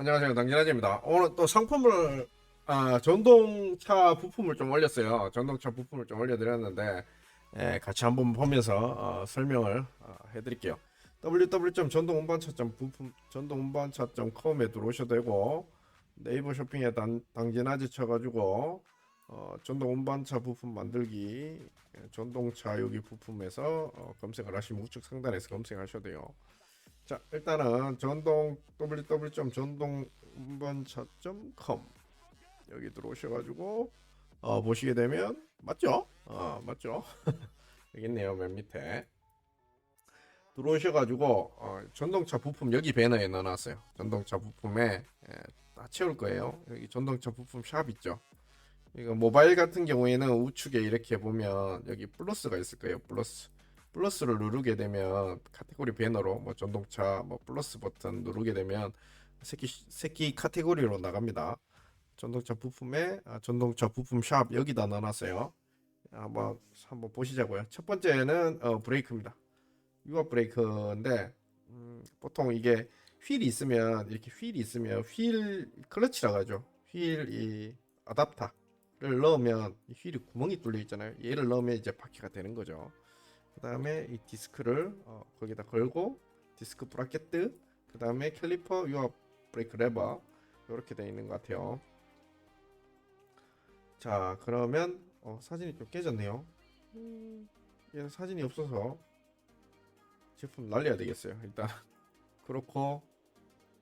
안녕하세요. 당진아재입니다. 오늘 또 상품을 아, 전동차 부품을 좀 올렸어요. 전동차 부품을 좀 올려드렸는데 예, 같이 한번 보면서 어, 설명을 어, 해드릴게요. www.전동운반차.부품 전동운반차.com에 들어오셔도 되고 네이버 쇼핑에 당, 당진아재 쳐가지고 어, 전동운반차 부품 만들기 예, 전동차 여기 부품에서 어, 검색을 하시면 우측 상단에서 검색하셔도 돼요 자 일단은 전동 www.전동 운반차.com 여기 들어오셔가지고 어, 보시게 되면 맞죠? 어, 맞죠? 여기 있네요 맨 밑에. 들어오셔가지고 어, 전동차 부품 여기 배너에 넣어놨어요. 전동차 부품에 예, 다 채울 거예요. 여기 전동차 부품 샵 있죠? 이거 모바일 같은 경우에는 우측에 이렇게 보면 여기 플러스가 있을 거예요 플러스 플러스를 누르게 되면 카테고리 배너로 뭐 전동차 뭐 플러스 버튼 누르게 되면 새끼 새끼 카테고리로 나갑니다. 전동차 부품에 아, 전동차 부품 샵 여기다 넣어놨어요. 한번 한번 보시자고요. 첫 번째는 어, 브레이크입니다. 유압 브레이크인데 음, 보통 이게 휠이 있으면 이렇게 휠이 있으면 휠 클러치라고 하죠. 휠 이 아답터를 넣으면 이 휠이 구멍이 뚫려 있잖아요. 얘를 넣으면 이제 바퀴가 되는 거죠. 그 다음에 이 디스크를 어, 거기다 걸고 디스크 브라켓트 그 다음에 캘리퍼 유압 브레이크 레버 이렇게 되어 있는 것 같아요. 자 그러면 어, 사진이 좀 깨졌네요. 음, 얘는 사진이 없어서 제품 날려야 되겠어요 일단. 그렇고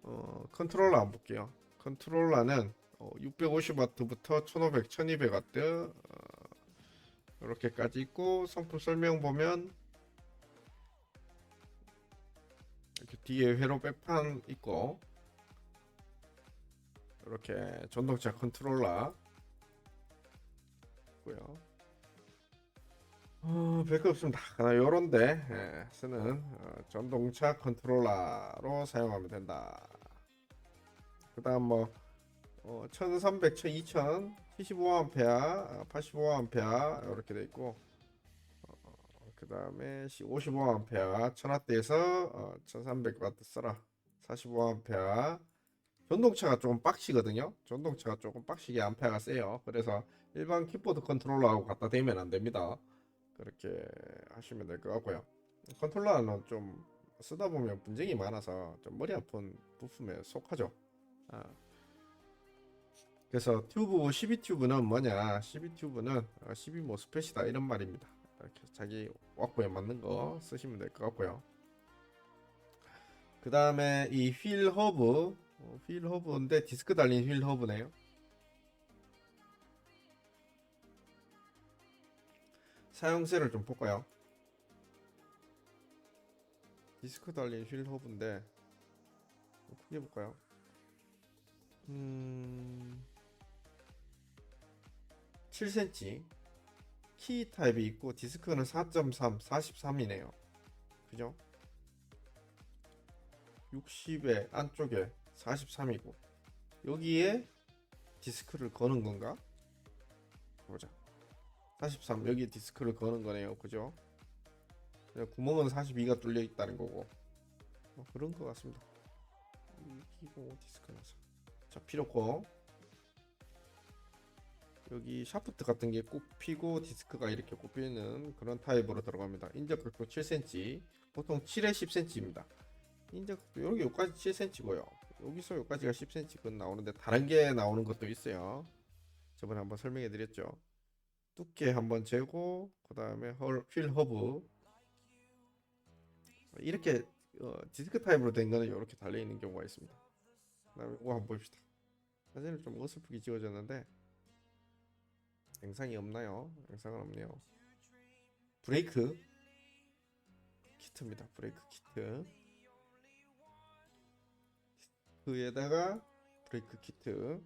어, 컨트롤러 한번 볼게요. 컨트롤러는 어, 650W부터 1500, 1200W 어, 이렇게까지 있고 상품 설명 보면 이렇게 뒤에 회로 백판 있고 이렇게 전동차 컨트롤러 있고요. 어, 별거 없습니다. 그냥 요런데 예, 쓰는 어, 전동차 컨트롤러로 사용하면 된다. 그 다음 뭐 어, 1300, 2000, 75A, 85A 이렇게 돼 있고 그 다음에 55A 1000W에서 어, 1300W 써라. 45A 전동차가 조금 빡시거든요. 전동차가 조금 빡시게 암페어가 세요. 그래서 일반 키보드 컨트롤러하고 갖다 대면 안 됩니다. 그렇게 하시면 될 것 같고요. 컨트롤러는 좀 쓰다 보면 분쟁이 많아서 좀 머리 아픈 부품에 속하죠. 아. 그래서 튜브 12 튜브는 뭐냐? 12 튜브는 12 모스펫이다. 이런 말입니다. 이렇게 자기 왁구에 맞는 거 쓰시면 될 것 같고요. 그 다음에 이 휠 허브. 어, 휠 허브인데 디스크 달린 휠 허브네요. 사용세를 좀 볼까요? 디스크 달린 휠 허브인데 크게 볼까요? 음... 7cm 키 타입이 있고 디스크는 4.3 43이네요. 그죠? 60의 안쪽에 43이고 여기에 디스크를 거는 건가? 보자. 43 여기에 디스크를 거는 거네요. 그죠? 구멍은 42가 뚫려 있다는 거고. 뭐 그런 것 같습니다. 이거 디스크 나서 자 필요 없고 여기 샤프트 같은 게 꼽히고 디스크가 이렇게 꼽히는 그런 타입으로 들어갑니다. 인접각도 7cm, 보통 7에 10cm입니다. 인접각도 여기 여기까지 7cm고요. 여기서 여기까지가 10cm 나오는데 다른 게 나오는 것도 있어요. 저번에 한번 설명해 드렸죠. 두께 한번 재고 그 다음에 휠 허브 이렇게 어, 디스크 타입으로 된 거는 이렇게 달려 있는 경우가 있습니다. 그다음에 이거 한번 봅시다. 사진을 좀 어설프게 지워졌는데 영상이 없나요? 영상은 없네요. 브레이크 키트입니다. 브레이크 키트. 그에다가 브레이크 키트.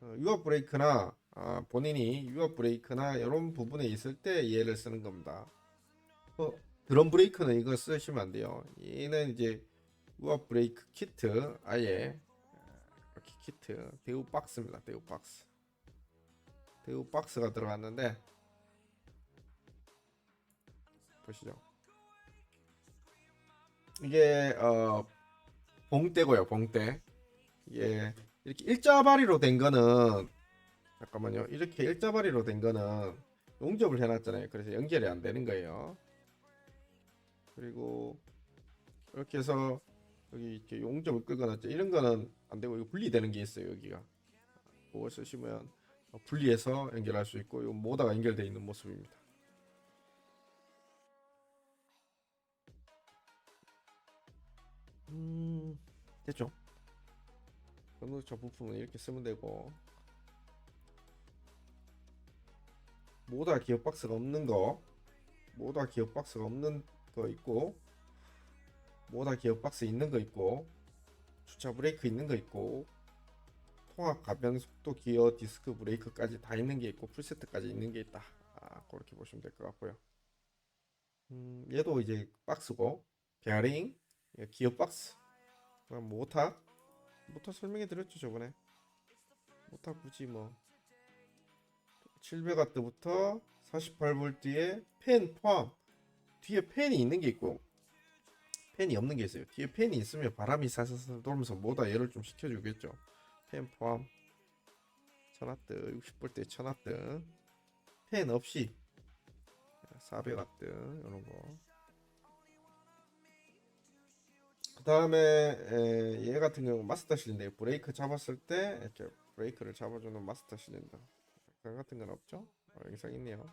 어, 유압 브레이크나 아, 본인이 유압 브레이크나 이런 부분에 있을 때 얘를 쓰는 겁니다. 어, 드럼 브레이크는 이거 쓰시면 안 돼요. 얘는 이제 유압 브레이크 키트 아예 이렇게 키트 대우 박스입니다. 대우 박스. 대우 박스가 들어갔는데 보시죠. 이게 어 봉대고요, 봉대. 이게 이렇게 일자바리로 된 거는 잠깐만요. 이렇게 일자바리로 된 거는 용접을 해놨잖아요. 그래서 연결이 안 되는 거예요. 그리고 이렇게 해서 여기 이렇게 용접을 끌거나 이런 거는 안 되고 이거 분리되는 게 있어요. 여기가 그거 쓰시면 분리해서 연결할 수 있고 이 모다가 연결되어 있는 모습입니다. 음 됐죠? 전동차 부품은 이렇게 쓰면 되고 모다 기어 박스가 없는 거 모다 기어 박스가 없는 거 있고 모다 기어 박스 있는 거 있고 주차 브레이크 있는 거 있고 통합 가변 속도 기어 디스크 브레이크까지 다 있는 게 있고 풀세트까지 있는 게 있다. 아, 그렇게 보시면 될 것 같고요. 음, 얘도 이제 박스고 베어링 예, 기어 박스 모터 모터 설명해 드렸죠 저번에? 모터 굳이 뭐. 700W부터 48V에 팬 포함. 뒤에 팬이 있는 게 있고 팬이 없는 게 있어요. 뒤에 팬이 있으면 바람이 살살살 돌면서 모다 열을 좀 식혀주겠죠 팬 포함 1000W 60V 1000W 팬 없이 400W 이런 거그 다음에 얘 같은 경우 마스터 실린더 브레이크 잡았을 때 이렇게 브레이크를 잡아주는 마스터 실린더 그런 같은 건 없죠? 어, 영상 있네요.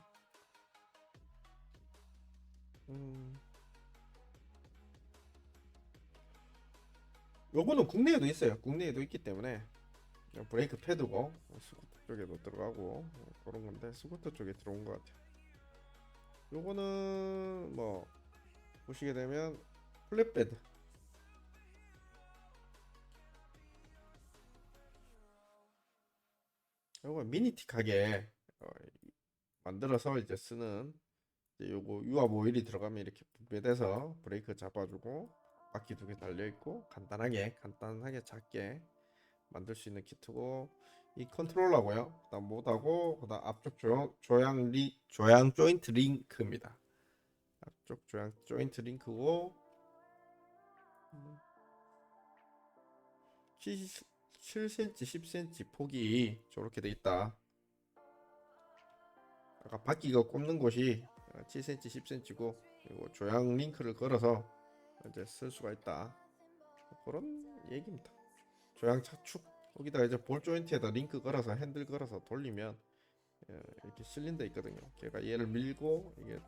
음. 요거는 국내에도 있어요. 국내에도 있기 때문에 브레이크 패드고 스쿠터 쪽에도 들어가고 그런 건데 스쿠터 쪽에 들어온 것 같아요. 요거는 뭐 보시게 되면 플랫베드 요거 미니틱하게 어, 만들어서 이제 쓰는 이제 요거 유압 오일이 들어가면 이렇게 분배돼서 브레이크 잡아주고 바퀴 두 개 달려 있고 간단하게 간단하게 작게 만들 수 있는 키트고 이 컨트롤러고요. 그다음 모드하고 그다음 앞쪽 조양 조양 리 조양 조인트 링크입니다. 앞쪽 조양 조인트 링크고 음. 키 7cm, 10cm 폭이 저렇게 돼 있다. 아까 바퀴가 꼽는 곳이 7cm, 10cm고 그리고 조향 링크를 걸어서 이제 쓸 수가 있다. 그런 얘기입니다. 조향 차축 거기다가 이제 볼 조인트에다 링크 걸어서 핸들 걸어서 돌리면 예, 이렇게 실린더 있거든요. 걔가 얘를 밀고 이게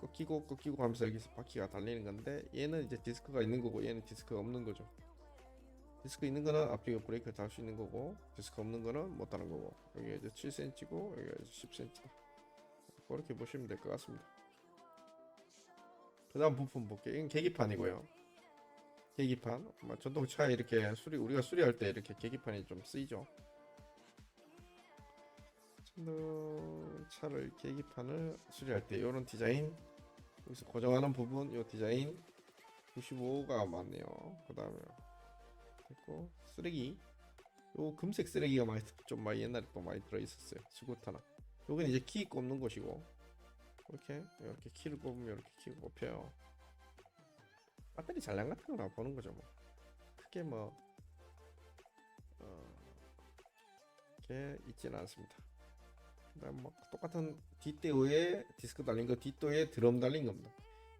꺾이고 꺾이고 하면서 여기서 바퀴가 달리는 건데 얘는 이제 디스크가 있는 거고 얘는 디스크가 없는 거죠. 디스크 있는 거는 앞뒤가 브레이크를 달수 있는 거고 디스크 없는 거는 못 다는 거고. 여기 이제 7cm고 여기 이제 10cm 그렇게 보시면 될 것 같습니다. 그 다음 부품 볼게요. 이건 계기판이고요 계기판 아마 전동차에 이렇게 수리 우리가 수리할 때 이렇게 계기판이 좀 쓰이죠? 전동차를 계기판을 수리할 때 이런 디자인 여기서 고정하는 부분 이 디자인 95가 맞네요. 그 다음에 됐고 쓰레기. 요 금색 쓰레기가 많이 좀 많이 옛날에 또 많이 들어 있었어요. 스쿠터나 요건 이제 키 꼽는 곳이고 이렇게 이렇게 키를 꼽으면 이렇게 키가 꼽혀요 배터리 잔량 같은 거나 보는 거죠 뭐. 크게 뭐 어, 이렇게 있지는 않습니다. 그다음 뭐 똑같은 뒷대우에 디스크 달린 거 뒷도에 드럼 달린 겁니다.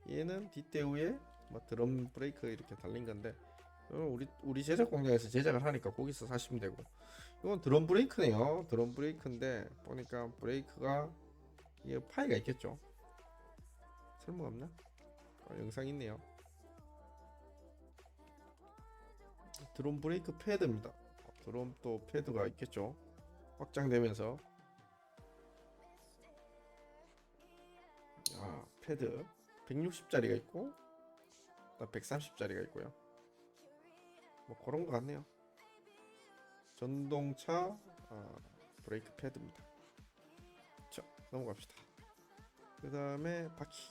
얘는 뒷대우에 뭐 드럼 브레이크 이렇게 달린 건데 이건 우리 우리 제작 공장에서 제작을 하니까 거기서 사시면 되고. 이건 드럼 브레이크네요. 드럼 브레이크인데 보니까 브레이크가 이게 파이가 있겠죠? 설명 없나? 어, 영상 있네요 드럼 브레이크 패드입니다 어, 드럼 또 패드가 있겠죠 확장되면서 아 패드 160짜리가 있고 130짜리가 있고요 뭐 그런 것 같네요. 전동차 아, 브레이크 패드입니다. 자 넘어갑시다. 그 다음에 바퀴.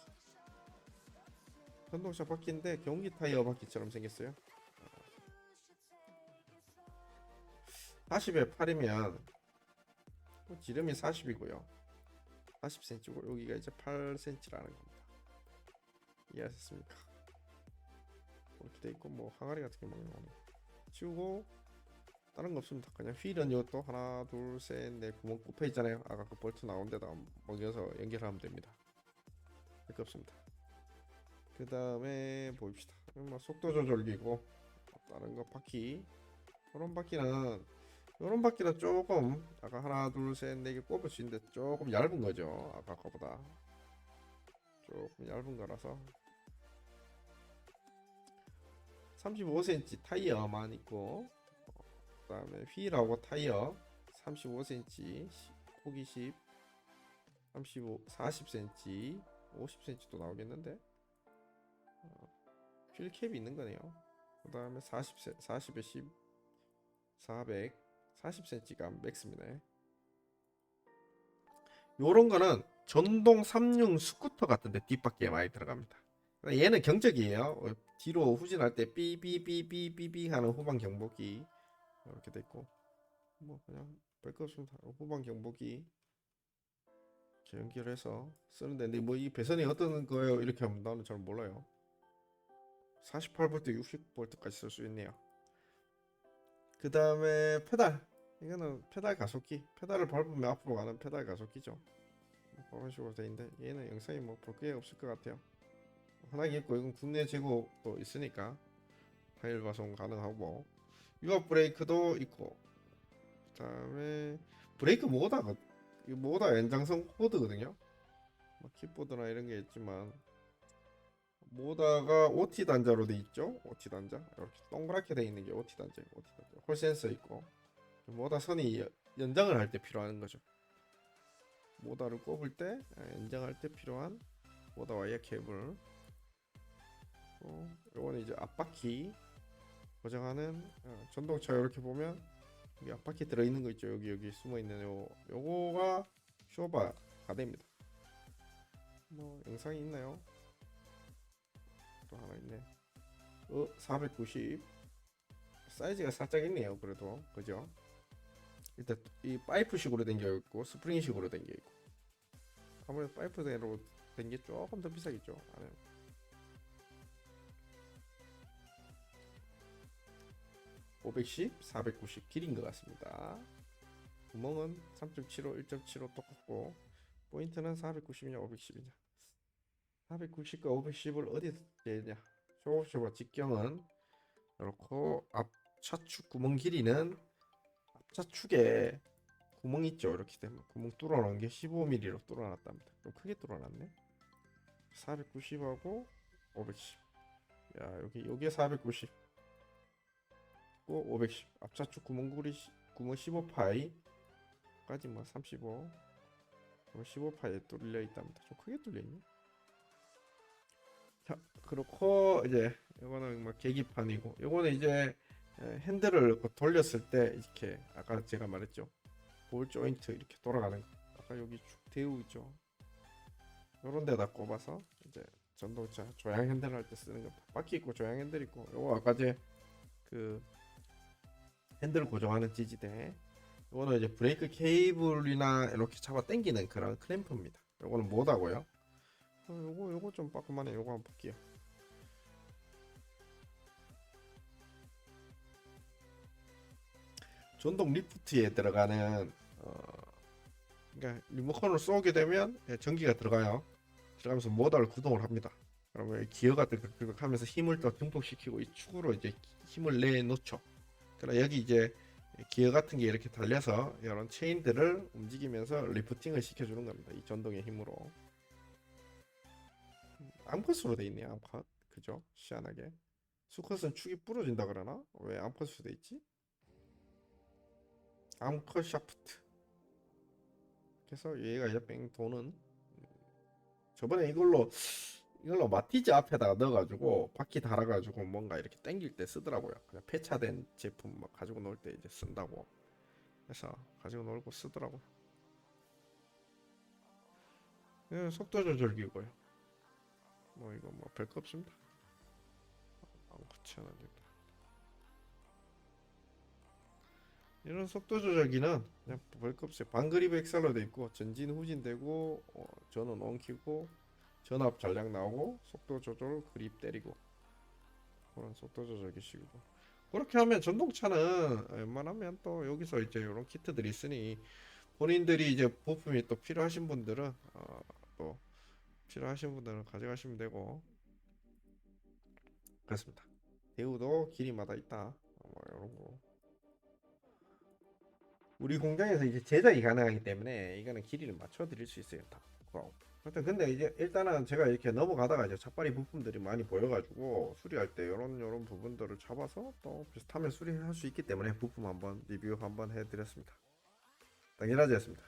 전동차 바퀴인데 경기 타이어 바퀴처럼 생겼어요. 40에 8이면 지름이 40이고요. 40cm고 여기가 이제 8cm라는 겁니다. 이해하셨습니까? 이렇게 돼 있고 뭐 항아리 같은 게막 나오네. 치우고 다른 거 없습니다. 그냥 휠은 이것도 하나, 둘, 셋, 넷 구멍 꼽혀 있잖아요. 아까 그 볼트 나온 데다 먹여서 연결하면 됩니다. 할거 없습니다. 그 다음에 보입시다. 뭐 속도 조절기고 다른 거 바퀴. 이런 바퀴는 이런 바퀴는 조금. 아까 하나, 둘, 셋, 네 개 꼽을 수 있는데 조금 얇은 거죠. 아까 거보다. 조금 얇은 거라서. 35cm 타이어만 있고 그 다음에 휠하고 타이어 35cm 호기십 35 40cm 50cm도 나오겠는데? 어, 휠캡이 있는 거네요. 그 다음에 40 40에 10 400 40cm가 맥스입니다. 요런 거는 전동 3륜 스쿠터 같은데 뒷바퀴에 많이 들어갑니다. 얘는 경적이에요. 어, 뒤로 후진할 때 삐삐삐삐삐삐 하는 후방 경보기. 이렇게 돼 있고 뭐 그냥 별거 없습니다 후방 경보기. 연결해서 쓰는데 근데 뭐 이 배선이 어떤 거예요? 이렇게 하면 나는 잘 몰라요. 48V 60V까지 쓸 수 있네요. 그 다음에 페달 이거는 페달 가속기 페달을 밟으면 앞으로 가는 페달 가속기죠 그런 식으로 돼 있는데 얘는 영상이 뭐 볼 게 없을 것 같아요 하나게 있고 이건 국내 재고도 있으니까 파일 발송 가능하고 유압 브레이크도 있고 그 다음에 브레이크 모다가 이 모다 연장성 코드거든요. 뭐 킥보드나 이런 게 있지만 모다가 OT 단자로 돼 있죠. OT 단자 이렇게 동그랗게 돼 있는 게 OT 단자, OT 단자. 홀 센서 있고 모다 선이 여- 연장을 할 때 필요한 거죠. 모다를 꼽을 때 아, 연장할 때 필요한 모다 와이어 케이블. 어, 요거는 이제 앞바퀴 고정하는 어, 전동차 이렇게 보면 여기 앞바퀴 들어 있는 거 있죠. 여기 여기 숨어 있는 요 요거가 쇼바가 됩니다. 뭐 영상이 있나요? 또 하나 있네. 어 490 사이즈가 살짝 있네요. 그래도. 그죠 일단 이 파이프식으로 된게 있고 스프링식으로 된게 있고. 아무래도 파이프대로 된게 조금 더 비싸겠죠 안에. 510, 490 길인 것 같습니다. 구멍은 3.75, 1.75 똑같고 포인트는 490이냐 510이냐. 490과 510을 어디서 재냐. 쇼쇼바 직경은 이렇고 앞 차축 구멍 길이는 축에 구멍 있죠? 이렇게 되면 구멍 뚫어놓은 게 15mm로 뚫어놨답니다. 좀 크게 뚫어놨네. 490하고 510야 여기 요게 490 있고 510 앞차축 구멍구리 시- 구멍 15파이 까지 뭐 35, 15파이에 뚫려 있답니다. 좀 크게 뚫려 있네. 자 그렇고 이제 이거는 뭐 계기판이고. 이거는 이제 에, 핸들을 이렇게 돌렸을 때 이렇게 아까 제가 말했죠. 볼 조인트 이렇게 돌아가는 거. 아까 여기 쭉 대우 있죠. 요런 데다 꼽아서 이제 전동차 조향 핸들 할 때 쓰는 겁니다 바퀴 있고 조향 핸들 있고. 요거 아까 제그 핸들을 고정하는 지지대. 이거는 이제 브레이크 케이블이나 이렇게 잡아 당기는 그런 클램프입니다. 요거는 뭐다고요? 어, 요거 요거 좀 빠끔하네 요거 한번 볼게요 전동 리프트에 들어가는 어 그러니까 리모컨을 쏘게 되면 예, 전기가 들어가요 들어가면서 모터를 구동을 합니다 그러면 기어가 들썩 하면서 힘을 더 증폭시키고 이 축으로 이제 힘을 내놓죠 그럼 여기 이제 기어 같은 게 이렇게 달려서 이런 체인들을 움직이면서 리프팅을 시켜주는 겁니다. 이 전동의 힘으로. 음, 암컷으로 돼 있네요. 암컷. 그죠? 희한하게. 수컷은 축이 부러진다 그러나? 왜 암컷으로 돼 있지? 암컷 샤프트. 그래서 얘가 이제 뺑 도는. 음, 저번에 이걸로 이걸로 마티즈 앞에다가 넣어가지고 바퀴 달아가지고 뭔가 이렇게 당길 때 쓰더라고요. 그냥 폐차된 제품 막 가지고 놀 때 이제 쓴다고. 그래서 가지고 놀고 쓰더라고요. 예, 속도 조절기고요. 뭐 이거 뭐 별거 없습니다. 아무렇지 않은데. 이런 속도 조절기는 그냥 별거 없어요. 반그립 엑셀로 돼 있고 전진 후진 되고 어, 전원 온 키고 전압 전량 나오고 속도 조절 그립 때리고 그런 속도 조절기 식이고 그렇게 하면 전동차는 웬만하면 또 여기서 이제 이런 키트들이 있으니 본인들이 이제 부품이 또 필요하신 분들은 어, 또 필요하신 분들은 가져가시면 되고 그렇습니다. 대우도 길이마다 있다. 어, 뭐 이런 거. 우리 공장에서 이제 제작이 가능하기 때문에 이거는 길이를 맞춰 드릴 수 있어요. 다. 하여튼 근데 이제 일단은 제가 이렇게 넘어가다가 이제 차빨리 부품들이 많이 보여가지고 수리할 때 이런 이런 부분들을 잡아서 또 비슷하면 수리할 수 있기 때문에 부품 한번 리뷰 한번 해드렸습니다. 당연하지였습니다.